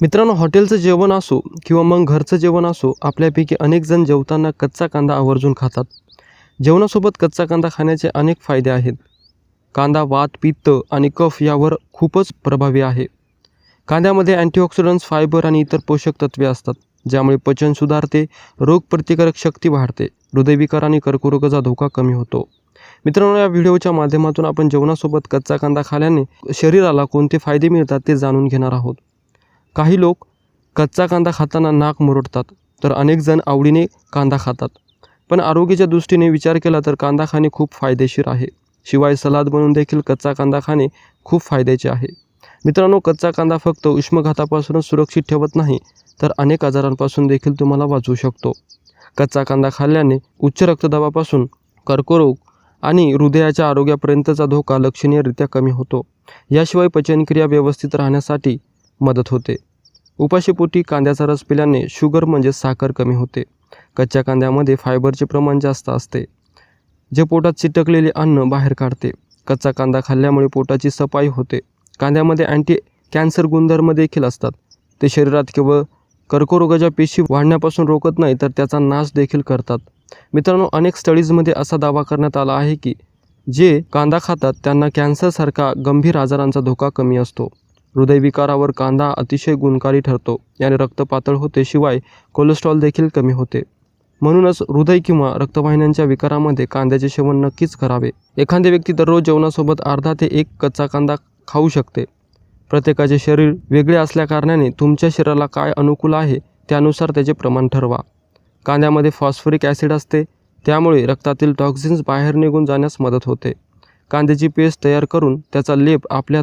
मित्रांनो हॉटेलचं जेवण असो किंवा मग घरचं जेवण असो आपल्यापैकी अनेक जण जेवताना कच्चा कांदा आवर्जून खातात. जेवणासोबत कच्चा कांदा खाण्याचे अनेक फायदे आहेत. कांदा वात पित्त आणि कफ यावर खूपच प्रभावी आहे. कांद्यामध्ये अँटीऑक्सिडंट्स फायबर आणि इतर पोषक तत्वे असतात ज्यामुळे पचन सुधारते रोगप्रतिकारक शक्ती वाढते हृदयविकार आणि कर्करोगाचा धोका कमी होतो. मित्रांनो या व्हिडिओच्या माध्यमातून आपण जेवणासोबत कच्चा कांदा खाल्याने शरीराला कोणते फायदे मिळतात ते जाणून घेणार आहोत. काही लोक कच्चा कांदा खाताना नाक मुरडतात तर अनेक जण आवडीने कांदा खातात. पण आरोग्याच्या दृष्टीने विचार केला तर कांदा खाणे खूप फायदेशीर आहे. शिवाय सलाद बनवून देखील कच्चा कांदा खाणे खूप फायद्याचे आहे. मित्रांनो कच्चा कांदा फक्त उष्मघातापासूनच सुरक्षित ठेवत नाही तर अनेक आजारांपासून देखील तुम्हाला वाचवू शकतो. कच्चा कांदा खाल्ल्याने उच्च रक्तदाबापासून कर्करोग आणि हृदयाच्या आरोग्यापर्यंतचा धोका लक्षणीयरित्या कमी होतो. याशिवाय पचनक्रिया व्यवस्थित राहण्यासाठी मदत होते. उपाशीपोटी कांद्याचा रस पिल्याने शुगर म्हणजे साखर कमी होते. कच्च्या कांद्यामध्ये फायबरचे प्रमाण जास्त असते जे पोटात चिटकलेले अन्न बाहेर काढते. कच्चा कांदा खाल्ल्यामुळे पोटाची सफाई होते. कांद्यामध्ये अँटी कॅन्सर गुणधर्म देखील असतात. ते शरीरात केवळ कर्करोगाच्या पेशी वाढण्यापासून रोखत नाही तर त्याचा नाश देखील करतात. मित्रांनो अनेक स्टडीजमध्ये असा दावा करण्यात आला आहे की जे कांदा खातात त्यांना कॅन्सरसारखा गंभीर आजारांचा धोका कमी असतो. हृदयविकारावर कांदा अतिशय गुणकारी ठरतो. याने रक्त पातळ होते शिवाय कोलेस्ट्रॉल देखील कमी होते. म्हणूनच हृदय किंवा रक्तवाहिन्यांच्या विकारामध्ये कांद्याचे सेवन नक्कीच करावे. एखादी व्यक्ती दररोज जेवणासोबत अर्धा ते एक कच्चा कांदा खाऊ शकते. प्रत्येकाचे शरीर वेगळे असल्याकारणाने तुमच्या शरीराला काय अनुकूल आहे त्यानुसार त्याचे प्रमाण ठरवा. कांद्यामध्ये फॉस्फरिक ॲसिड असते त्यामुळे रक्तातील टॉक्झिन्स बाहेर निघून जाण्यास मदत होते. कांद्याची पेस्ट तयार करून त्याचा लेप आपल्या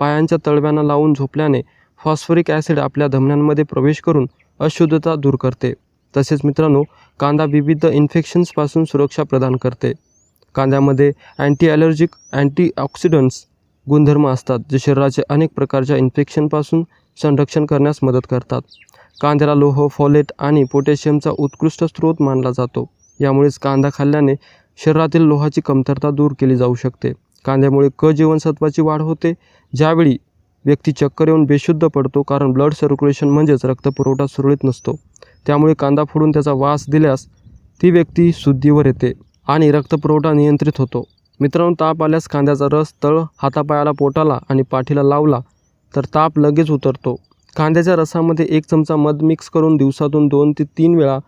पायांच्या तळव्यांना लावून झोपल्याने फॉस्फरिक ॲसिड आपल्या धमन्यांमध्ये प्रवेश करून अशुद्धता दूर करते. तसेच मित्रांनो कांदा विविध इन्फेक्शन्सपासून सुरक्षा प्रदान करते. कांद्यामध्ये अँटी ॲलर्जिक अँटीऑक्सिडंट्स गुणधर्म असतात जे शरीराचे अनेक प्रकारच्या इन्फेक्शनपासून संरक्षण करण्यास मदत करतात. कांद्याला लोह फॉलेट आणि पोटॅशियमचा उत्कृष्ट स्रोत मानला जातो. यामुळेच कांदा खाल्ल्याने शरीरातील लोहाची कमतरता दूर केली जाऊ शकते. कांद्यामुळे क जीवनसत्वाची वाढ होते. ज्यावेळी व्यक्ती चक्कर येऊन बेशुद्ध पडतो कारण ब्लड सर्क्युलेशन म्हणजेच रक्तपुरवठा सुरळीत नसतो. त्यामुळे कांदा फोडून त्याचा वास दिल्यास ती व्यक्ती शुद्धीवर येते आणि रक्तपुरवठा नियंत्रित होतो. मित्रांनो ताप आल्यास कांद्याचा रस तळ हातापायाला पोटाला आणि पाठीला लावला तर ताप लगेच उतरतो. कांद्याच्या रसामध्ये एक चमचा मध मिक्स करून दिवसातून दोन ते तीन वेळा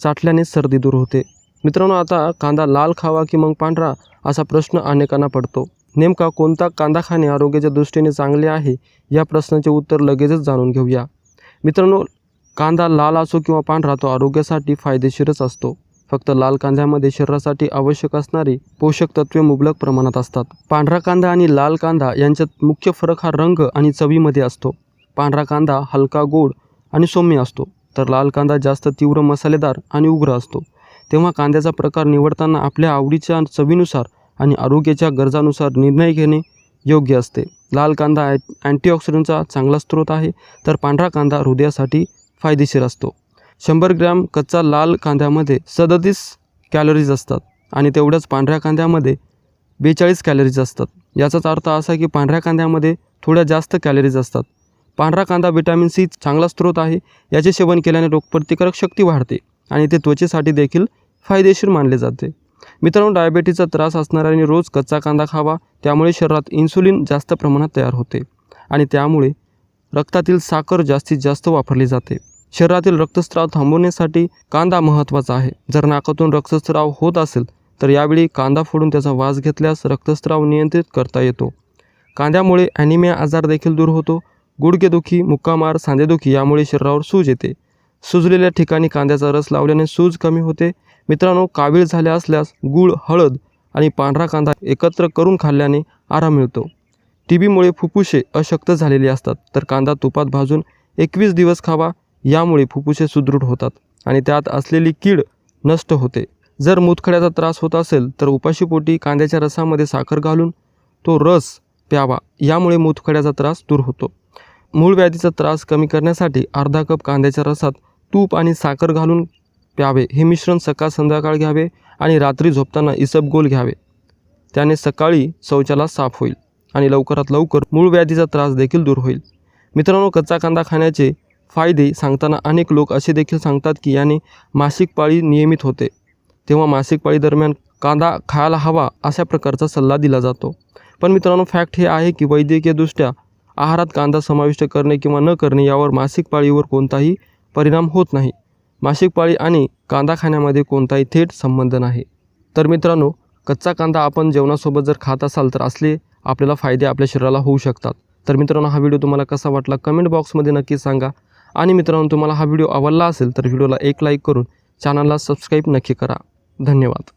चाटल्याने सर्दी दूर होते. मित्रांनो आता कांदा लाल खावा की मग पांढरा असा प्रश्न अनेकांना पडतो. नेमका कोणता कांदा खाणे आरोग्याच्या दृष्टीने चांगले आहे? या प्रश्नाचे उत्तर लगेचच जाणून घेऊया. मित्रांनो कांदा लाल असो किंवा पांढरा तो आरोग्यासाठी फायदेशीरच असतो. फक्त लाल कांद्यामध्ये शरीरासाठी आवश्यक असणारी पोषक तत्वे मुबलक प्रमाणात असतात. पांढरा कांदा आणि लाल कांदा यांच्यात मुख्य फरक हा रंग आणि चवीमध्ये असतो. पांढरा कांदा हलका गोड आणि सौम्य असतो. तर लाल कांदा जास्त तीव्र मसालेदार आणि उग्र असतो. तेव्हा कांद्याचा प्रकार निवडताना आपल्या आवडीच्या चवीनुसार आणि आरोग्याच्या गरजानुसार निर्णय घेणे योग्य असते. लाल कांदा अँटीऑक्सिडंटचा चांगला स्रोत आहे तर पांढरा कांदा हृदयासाठी फायदेशीर असतो. शंभर ग्रॅम कच्चा लाल कांद्यामध्ये सदतीस कॅलरीज असतात आणि तेवढ्याच पांढऱ्या कांद्यामध्ये बेचाळीस कॅलरीज असतात. याचाच अर्थ असा की पांढऱ्या कांद्यामध्ये थोड्या जास्त कॅलरीज असतात. पांढरा कांदा विटॅमिन सी चांगला स्रोत आहे याचे सेवन केल्याने रोगप्रतिकारक शक्ती वाढते. आणि ते त्वचेसाठी देखील फायदेशीर मानले जाते. मित्रांनो डायबेटीसचा त्रास असणाऱ्यांनी रोज कच्चा कांदा खावा त्यामुळे शरीरात इन्सुलिन जास्त प्रमाणात तयार होते आणि त्यामुळे रक्तातील साखर जास्तीत जास्त वापरली जाते. शरीरातील रक्तस्राव थांबवण्यासाठी कांदा महत्त्वाचा आहे. जर नाकातून रक्तस्राव होत असेल तर यावेळी कांदा फोडून त्याचा वास घेतल्यास रक्तस्राव नियंत्रित करता येतो. कांद्यामुळे ॲनिमिया आजार देखील दूर होतो. गुडघेदुखी मुक्कामार सांधेदुखी यामुळे शरीरावर सूज येते. सुजलेल्या ठिकाणी कांद्याचा रस लावल्याने सूज कमी होते. मित्रांनो कावीळ झाल्या असल्यास गूळ हळद आणि पांढरा कांदा एकत्र करून खाल्ल्याने आराम मिळतो. टी बीमुळे फुफ्फुसे अशक्त झालेली असतात. तर कांदा तुपात भाजून एकवीस दिवस खावा यामुळे फुफ्फुसे सुदृढ होतात आणि त्यात असलेली कीड नष्ट होते. जर मुतखड्याचा त्रास होत असेल तर उपाशीपोटी कांद्याच्या रसामध्ये साखर घालून तो रस प्यावा यामुळे मुतखड्याचा त्रास दूर होतो. मूळ व्याधीचा त्रास कमी करण्यासाठी अर्धा कप कांद्याच्या रसात तूप आणि साखर घालून प्यावे. हे मिश्रण सकाळ संध्याकाळ घ्यावे आणि रात्री झोपताना इसबगोल घ्यावे. त्याने सकाळी शौचाला साफ होईल आणि लवकरात लवकर मूळ व्याधीचा त्रास देखील दूर होईल. मित्रांनो कच्चा कांदा खाण्याचे फायदे सांगताना अनेक लोक असे देखील सांगतात की याने मासिक पाळी नियमित होते. तेव्हा मासिक पाळी दरम्यान कांदा खायला हवा अशा प्रकारचा सल्ला दिला जातो. पण मित्रांनो फॅक्ट हे आहे की वैद्यकीयदृष्ट्या आहारात कांदा समाविष्ट करणे किंवा न करणे यावर मासिक पाळीवर कोणताही परिणाम होत नाही. मासिक पाळी आणि कांदा खाण्यामध्ये कोणताही थेट संबंध नाही. तर मित्रांनो कच्चा कांदा आपण जेवणासोबत जर खात असाल तर असले आपल्याला फायदे आपल्या शरीराला होऊ शकतात. तर मित्रांनो हा व्हिडिओ तुम्हाला कसा वाटला कमेंट बॉक्समध्ये नक्की सांगा. आणि मित्रांनो तुम्हाला हा व्हिडिओ आवडला असेल तर व्हिडिओला एक लाईक करून चॅनलला सबस्क्राईब नक्की करा. धन्यवाद.